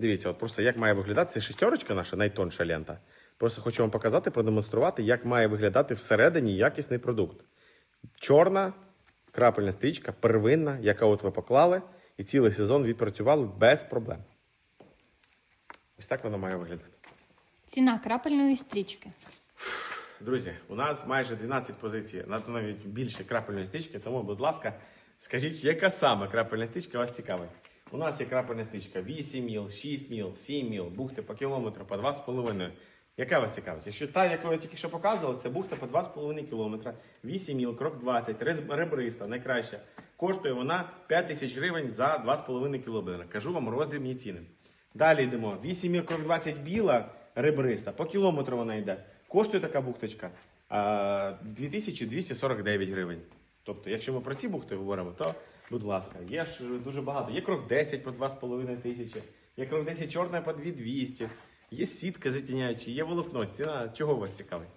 Дивіться, от просто як має виглядати це шестерочка наша, найтонша лента. Просто хочу вам показати, продемонструвати, як має виглядати всередині якісний продукт. Чорна крапельна стрічка, первинна, яка от ви поклали, і цілий сезон відпрацювали без проблем. Ось так воно має виглядати. Ціна крапельної стрічки. Друзі, у нас майже 12 позицій, на- навіть більше крапельної стрічки, тому, будь ласка, скажіть, яка саме крапельна стрічка вас цікавить? У нас є крапельна стрічка 8 міл, 6 міл, 7 міл, бухти по кілометру, по 2,5. Яка вас цікавить? Якщо та, яку я тільки що показував, це бухта по 2,5 кілометра, 8 міл, крок 20, ребриста, найкраща. Коштує вона 5 тисяч гривень за 2,5 кілометра. Кажу вам роздрібні ціни. Далі йдемо. 8 міл, крок 20 біла, ребриста, по кілометру вона йде. Коштує така бухточка 2249 гривень. Тобто, якщо ми про ці бухти говоримо, то будь ласка, є ж дуже багато. Є крок 10 по 2,5 тисячі, є крок 10 чорна по 2200, є сітка затіняюча, є волокно. Ціна чого вас цікавить?